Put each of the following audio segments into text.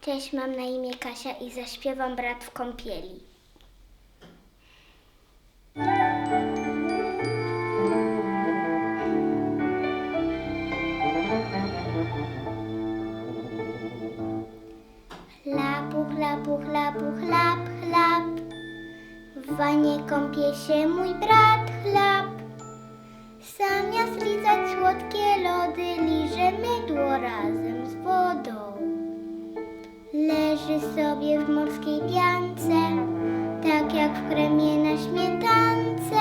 Cześć, mam na imię Kasia i zaśpiewam Brat w kąpieli. Chlapu, chlapu, chlapu, chlap, chlap. W wanie kąpie się mój brat chlap. Zamiast lizać sobie w morskiej piance, tak jak w kremie na śmietance.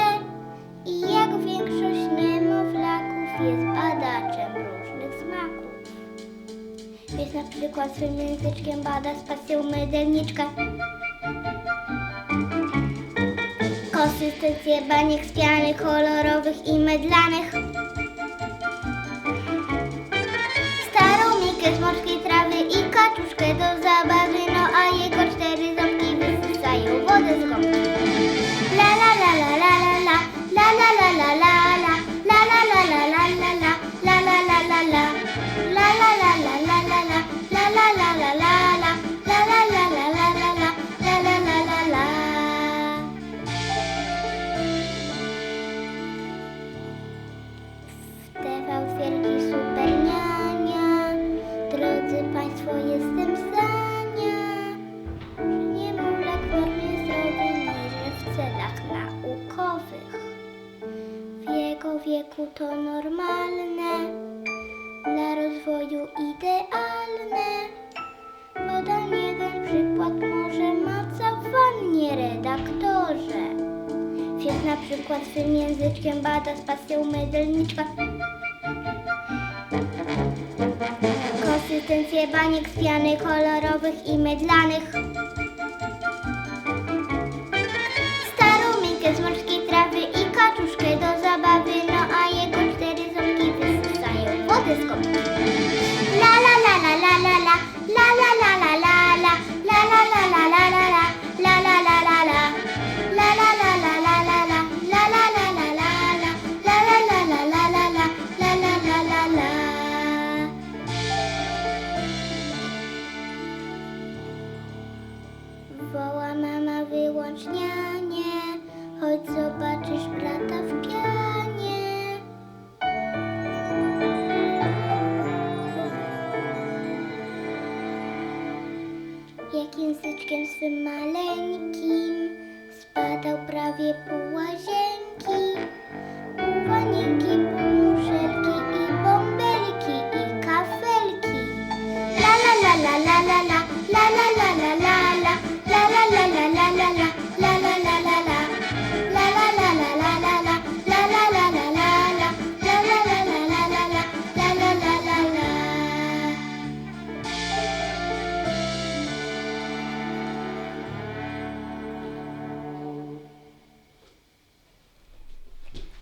I jak większość niemowlaków jest badaczem różnych smaków. Jest na przykład swym języczkiem bada spacją mydelniczka. Konsystencję baniek z kolorowych i mydlanych. Gąbki. La la la la la la la, la la la la la la, la la la la la la la, la la la la la, la la la la la la la, la la la la la la, la la la la la la naukowych W jego wieku to normalne Dla rozwoju idealne Podam jeden przykład, może macownie redaktorze Pies na przykład swym języczkiem bada spacją mydelniczka. Konsystencję baniek z piany kolorowych i mydlanych. Woła mama wyłącznianie, chodź zobaczysz brata w pianie. Jak języczkiem swym maleńkim spadał prawie pół łazienki.